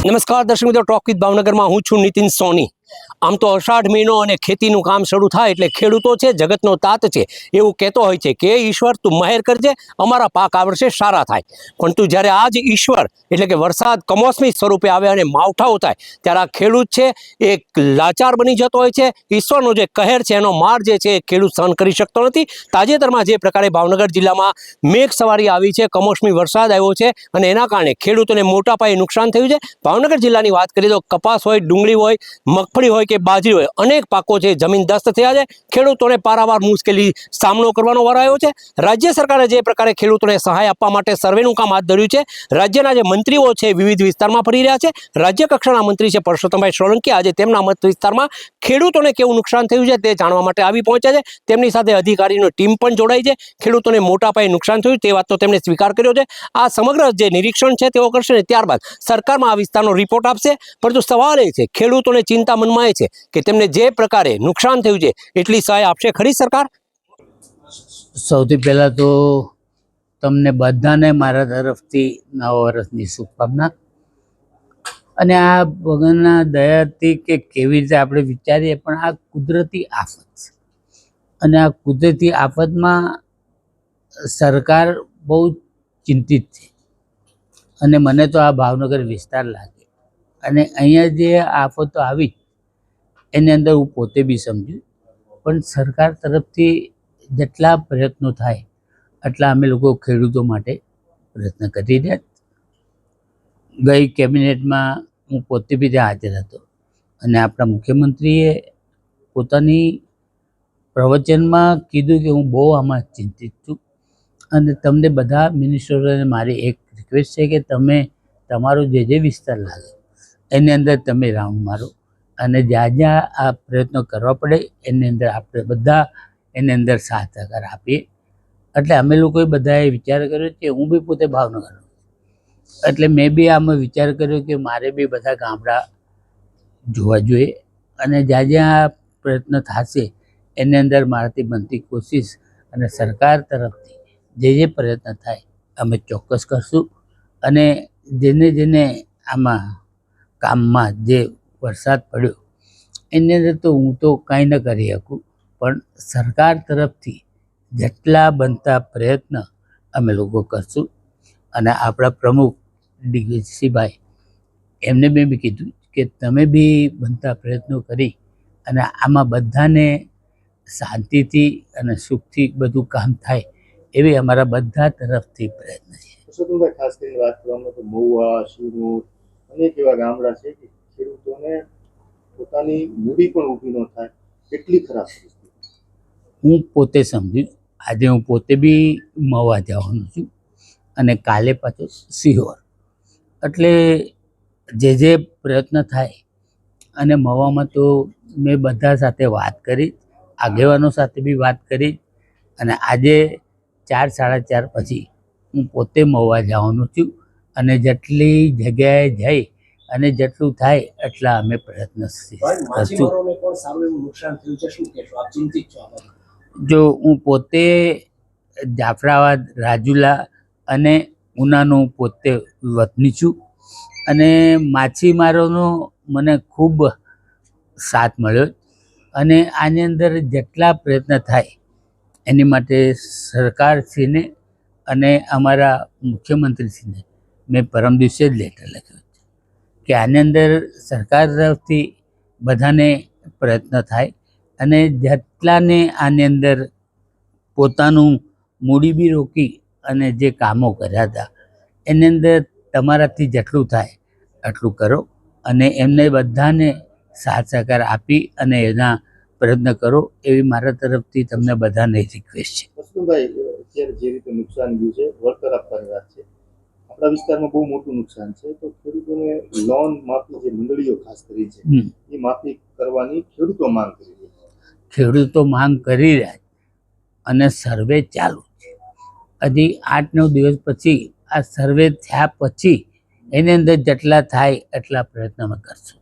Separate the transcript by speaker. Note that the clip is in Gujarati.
Speaker 1: નમસ્કાર દર્શક મિત્રો ટોક વિથ ભાવનગરમાં હું છું નીતિન સોની. આમ તો અષાઢ મહિનો અને ખેતીનું કામ શરૂ થાય એટલે ખેડૂતો છે, જગતનો તાત છે. એવું કહેતો હોય છે કે, ઈશ્વર, તું મહેર કરજે, અમારા પાક આ સારા થાય. પણ તું જ્યારે આ જ ઈશ્વર, એટલે કે વરસાદ કમોસમી સ્વરૂપે આવે અને માવઠાઓ થાય, ત્યારે આ ખેડૂત છે એ લાચાર બની જતો હોય છે. ઈશ્વરનો જે કહેર છે, એનો માર જે છે ખેડૂત સહન કરી શકતો નથી. તાજેતરમાં જે પ્રકારે ભાવનગર જિલ્લામાં મેઘ સવારી આવી છે, કમોસમી વરસાદ આવ્યો છે અને એના કારણે ખેડૂતોને મોટા પાયે નુકસાન થયું છે. ભાવનગર જિલ્લાની વાત કરીએ તો કપાસ હોય, ડુંગળી હોય, મગફળી હોય કે બાજરી હોય, અનેક પાકો છે, જમીન દસ્ત થયા છે. ખેડૂતોને પારાવાર મુશ્કેલી સામનો કરવાનો વાર છે. રાજ્ય સરકારે જે પ્રકારે ખેડૂતોને સહાય આપવા માટે સર્વેનું કામ હાથ ધર્યું છે, રાજ્યના જે મંત્રીઓ છે, વિવિધ વિસ્તારમાં ફરી રહ્યા છે. રાજ્ય મંત્રી છે પરસોત્તમભાઈ સોલંકી. આજે તેમના મત વિસ્તારમાં ખેડૂતોને કેવું નુકસાન થયું છે તે જાણવા માટે આવી પહોંચ્યા છે. તેમની સાથે અધિકારીની ટીમ પણ જોડાઈ છે. ખેડૂતોને મોટા પાયે નુકસાન થયું તે વાતનો તેમણે સ્વીકાર કર્યો છે. આ સમગ્ર જે નિરીક્ષણ છે તેઓ કરશે ત્યારબાદ સરકારમાં આ વિસ્તારનો રિપોર્ટ આપશે. પરંતુ સવાલ એ છે, ખેડૂતોને ચિંતા એ છે કે તેમને જે પ્રકારે નુકસાન થયું છે, એટલી સહાય આપશે ખરી સરકાર?
Speaker 2: સૌથી પહેલાં તો તમને બધાને મારા તરફથી નવા વર્ષની શુભકામના. અને આ ભગવાનના દયાથી કે કેવી રીતે આપણે વિચારીએ, પણ આ કુદરતી આફત છે. અને આ કુદરતી આફતમાં સરકાર બહુ ચિંતિત છે. અને મને તો આ ભાવનગર વિસ્તાર લાગે. અને અહીંયા જે આફતો આવી એની અંદર હું પોતે બી સમજું. પણ સરકાર તરફથી જેટલા પ્રયત્નો થાય એટલા અમે લોકો ખેડૂતો માટે પ્રયત્ન કરી રહ્યા ગઈ કેબિનેટમાં હું પોતે બી ત્યાં હાજર હતો અને આપણા મુખ્યમંત્રીએ પોતાની પ્રવચનમાં કીધું કે હું બહુ આમાં ચિંતિત છું. અને તમને બધા મિનિસ્ટરોને મારી એક રિક્વેસ્ટ છે કે તમે તમારો જે જે વિસ્તાર લાગે, એની અંદર તમે રાઉન્ડ મારો. અને જ્યાં જ્યાં આ પ્રયત્નો કરવા પડે, એની અંદર આપણે બધા એની અંદર સાથ સહકાર આપીએ. એટલે અમે લોકોએ બધાએ વિચાર કર્યો કે હું બી પોતે ભાવનગર એટલે મેં બી આમાં વિચાર કર્યો કે મારે બી બધા ગામડા જોવા જોઈએ. અને જ્યાં જ્યાં પ્રયત્ન થશે, એની અંદર મારાથી બનતી કોશિશ અને સરકાર તરફથી જે જે પ્રયત્ન થાય, અમે ચોક્કસ કરશું. અને જેને જેને આમાં કામમાં જે વરસાદ પડ્યો. એની અંદર તો હું તો કાંઈ ન કરી શકું, પણ સરકાર તરફથી જેટલા બનતા પ્રયત્ન અમે લોકો કરશું. અને આપણા પ્રમુખ ડીવીસીભાઈ, એમને મેં બી કીધું કે તમે બી બનતા પ્રયત્નો કરી અને આમાં બધાને શાંતિથી અને સુખથી બધું કામ થાય એવી અમારા બધા તરફથી પ્રયત્ન છે.
Speaker 3: ખાસ કરીને વાત કરવામાં તો મહુવા શિવનૂર અનેક એવા ગામડા છે કે ખેડૂતોને પોતાની મૂડી પણ ઊભી ન થાય, એટલી ખરાબ પરિસ્થિતિ.
Speaker 2: હું પોતે સમજ્યું આજે હું પોતે બી મવા જવાનો છું અને કાલે પાછો સિહોર. એટલે જે જે પ્રયત્ન થાય અને મવામાં તો મેં બધા સાથે વાત કરી, આગેવાનો સાથે બી વાત કરી અને આજે ચાર, સાડા ચાર પછી હું પોતે મવા જવાનું છું અને જેટલી જગ્યાએ જઈ અને જેટલું થાય એટલા અમે પ્રયત્ન જો હું પોતે જાફરાબાદ રાજુલા અને ઉનાનો પોતે વતની છું અને માછીમારોનો મને ખૂબ સાથ મળ્યો અને આની અંદર જેટલા પ્રયત્ન થાય એની માટે સરકારશ્રીને અને અમારા મુખ્યમંત્રીશ્રીને મેં પરમ દિવસે જ લેટર લખ્યો. કે આની અંદર સરકાર તરફથી બધાને પ્રયત્ન થાય અને જેટલાને આની અંદર પોતાનું મૂડી બી રોકી અને જે કામો કર્યા હતા, એની અંદર તમારાથી જેટલું થાય એટલું કરો અને એમને બધાને સાથ સહકાર આપી અને એના પ્રયત્ન કરો એવી મારા તરફથી તમને બધાને રિક્વેસ્ટ છે.
Speaker 3: જે રીતે નુકસાન છે, વળતર આપવાની વાત છે. આપણા વિસ્તારમાં બહુ મોટું નુકસાન છે. તો ખેડૂતોને લોન માફી જે મંડળીઓ ખાસ કરી છે એ માફી કરવાની ખેડૂતો માંગ કરી રહી છે.
Speaker 2: ખેડૂતો માંગ કરી રહ્યા છે અને સર્વે ચાલુ છે. હજી આઠ નવ દિવસ પછી આ સર્વે થયા પછી એની અંદર જેટલા થાય એટલા પ્રયત્ન અમે કરશું.